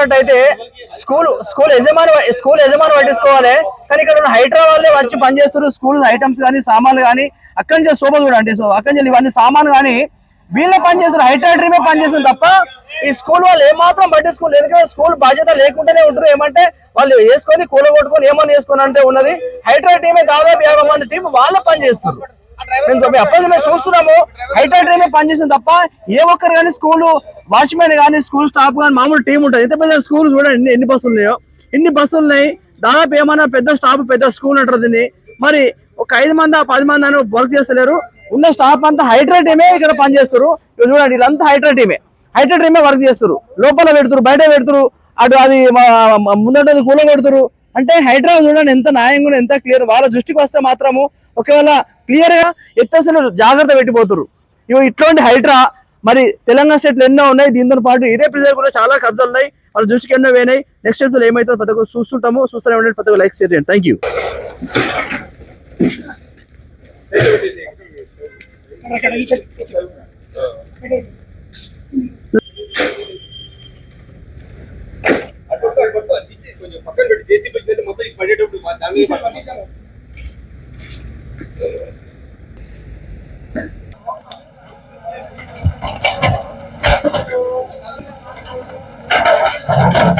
చూసినట్టయితే school school యజమాని school యజమాని పట్టించుకోవాలి. కానీ ఇక్కడ ఉన్న హైదరాబాద్ వచ్చి పనిచేస్తారు స్కూల్ ఐటమ్స్ కానీ సామాన్లు కానీ అక్కడి నుంచి శోభ చూడండి. సో అక్కడి నుంచి ఇవన్నీ సామాన్లు కానీ వీళ్ళే పని చేస్తారు పనిచేస్తుంది పని తప్ప ఈ స్కూల్ వాళ్ళు ఏమాత్రం పట్టించుకోలేదు. ఎందుకంటే స్కూల్ బాధ్యత లేకుండానే ఉంటారు ఏమంటే వాళ్ళు వేసుకొని కూల కొట్టుకొని ఏమని వేసుకొని అంటే ఉన్నది. హైడ్రా టీమే దాదాపు యాభై మంది టీం వాళ్ళే పనిచేస్తారు మేము అప్పటి మేము చూస్తున్నాము. హైటెక్ టీమే పనిచేసింది తప్ప ఏ ఒక్కరు కానీ స్కూల్ వాచ్మెన్ కానీ స్కూల్ స్టాఫ్ కానీ మామూలు టీం ఉంటుంది ఎంత పెద్ద స్కూల్ చూడండి ఎన్ని ఎన్ని బస్సులు ఉన్నాయో. ఇన్ని బస్సులు ఉన్నాయి. దాదాపు ఏమన్నా పెద్ద స్టాఫ్ పెద్ద స్కూల్ అంటారు దీన్ని. మరి ఒక ఐదు మంది పది మంది అని వర్క్ చేస్తలేరు. ఉన్న స్టాఫ్ అంతా హైడ్రా టీమే ఇక్కడ పనిచేస్తారు. చూడండి వీళ్ళంతా హైడ్రా టీమే. హైడ్రా టీమే వర్క్ చేస్తారు. లోపల పెడుతురు బయట పెడుతురు. అటు అది ముందటది కూల పెడుతురు. అంటే హైడ్రా చూడండి ఎంత న్యాయంగా ఎంత క్లియర్ వాళ్ళ దృష్టికి వస్తే మాత్రము ఒకవేళ క్లియర్గా ఎత్తేసిన జాగ్రత్త పెట్టిపోతురు ఇవి ఇట్లాంటి హైడ్రా మరి తెలంగాణ స్టేట్లు ఎన్నో ఉన్నాయి దీంతో పాటు ఇదే ప్రజలు కూడా చాలా కబ్జాలు ఉన్నాయి వాళ్ళ దృష్టికి ఎన్నో పోయినాయి. నెక్స్ట్ స్టెప్ ఏమైతే ప్రతి చూస్తుంటాము. చూస్తుంటామో చూస్తూనే ఉండండి ప్రతి లైక్ షేర్ చేయండి. థ్యాంక్ యూ పక్కన పెట్టి. జేసీబీ మొత్తం పడేటప్పుడు Thank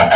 you.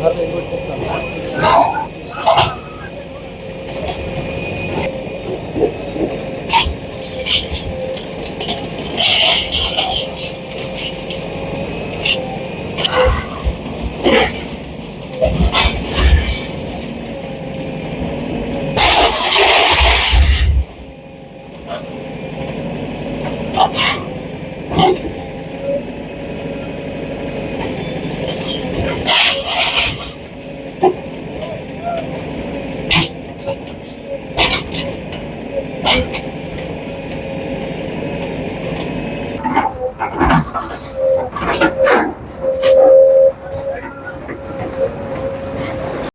Sir Bye.